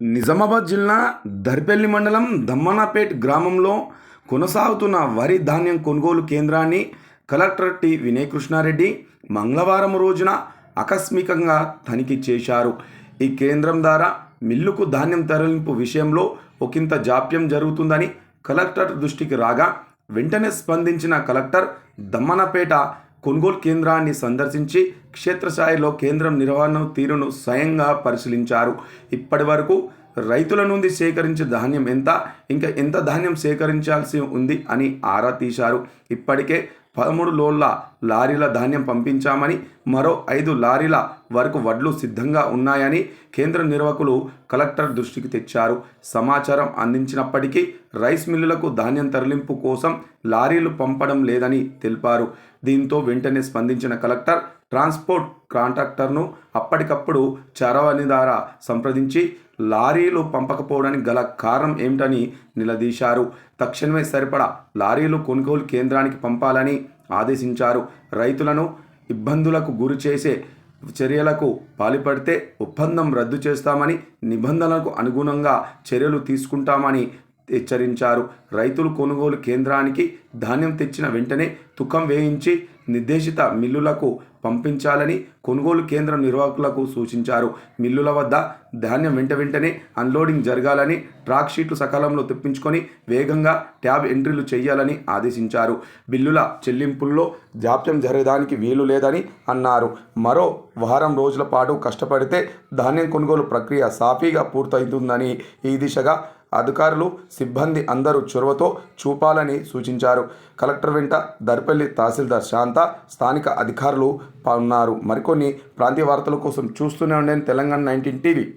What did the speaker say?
నిజామాబాద్ జిల్లా దర్పెల్లి మండలం దమ్మనాపేట్ గ్రామంలో కొనసాగుతున్న వరి ధాన్యం కొనుగోలు కేంద్రాన్ని కలెక్టర్ టి వినయ్ కృష్ణారెడ్డి మంగళవారం రోజున ఆకస్మికంగా తనిఖీ చేశారు. ఈ కేంద్రం ద్వారా మిల్లుకు ధాన్యం తరలింపు విషయంలో ఒకంత జాప్యం జరుగుతుందని కలెక్టర్ దృష్టికి రాగా వెంటనే స్పందించిన కలెక్టర్ దమ్మనపేట కొనుగోలు కేంద్రాన్ని సందర్శించి క్షేత్రస్థాయిలో కేంద్రం నిర్వహణ తీరును స్వయంగా పరిశీలించారు. ఇప్పటి వరకు రైతుల నుండి సేకరించే ధాన్యం ఎంత ఇంకా ఎంత ధాన్యం సేకరించాల్సి ఉంది అని ఆరా తీశారు. ఇప్పటికే పదమూడు లోళ్ళ లారీల ధాన్యం పంపించామని మరో ఐదు లారీల వరకు వడ్లు సిద్ధంగా ఉన్నాయని కేంద్ర నిర్వాహకులు కలెక్టర్ దృష్టికి తెచ్చారు. సమాచారం అందించినప్పటికీ రైస్ మిల్లులకు ధాన్యం తరలింపు కోసం లారీలు పంపడం లేదని తెలిపారు. దీంతో వెంటనే స్పందించిన కలెక్టర్ ట్రాన్స్పోర్ట్ కాంట్రాక్టర్ను అప్పటికప్పుడు చరవణి ద్వారా సంప్రదించి లారీలు పంపకపోవడానికి గల కారణం ఏమిటని నిలదీశారు. తక్షణమే సరిపడా లారీలు కొనుగోలు కేంద్రానికి పంపాలని ఆదేశించారు. రైతులను ఇబ్బందులకు గురి చేసే చర్యలకు పాల్పడితే ఒప్పందం రద్దు చేస్తామని నిబంధనలకు అనుగుణంగా చర్యలు తీసుకుంటామని హెచ్చరించారు. రైతులు కొనుగోలు కేంద్రానికి ధాన్యం తెచ్చిన వెంటనే తుకం వేయించి నిర్దేశిత మిల్లులకు పంపించాలని కొనుగోలు కేంద్ర నిర్వాహకులకు సూచించారు. మిల్లుల వద్ద ధాన్యం వెంట వెంటనే అన్లోడింగ్ జరగాలని ట్రాక్ షీట్లు సకాలంలో తెప్పించుకొని వేగంగా ట్యాబ్ ఎంట్రీలు చేయాలని ఆదేశించారు. బిల్లుల చెల్లింపుల్లో జాప్యం జరగడానికి వీలు లేదని అన్నారు. మరో వారం రోజుల పాటు కష్టపడితే ధాన్యం కొనుగోలు ప్రక్రియ సాఫీగా పూర్తవుతుందని ఈ దిశగా అధికారులు సిబ్బంది అందరూ చొరవతో చూపాలని సూచించారు. కలెక్టర్ వెంట దర్పల్లి తహసీల్దార్ శాంత స్థానిక అధికారులు ఉన్నారు. మరికొన్ని ప్రాంతీయ వార్తల కోసం చూస్తూనే ఉండేది తెలంగాణ నైన్టీన్ టీవీ.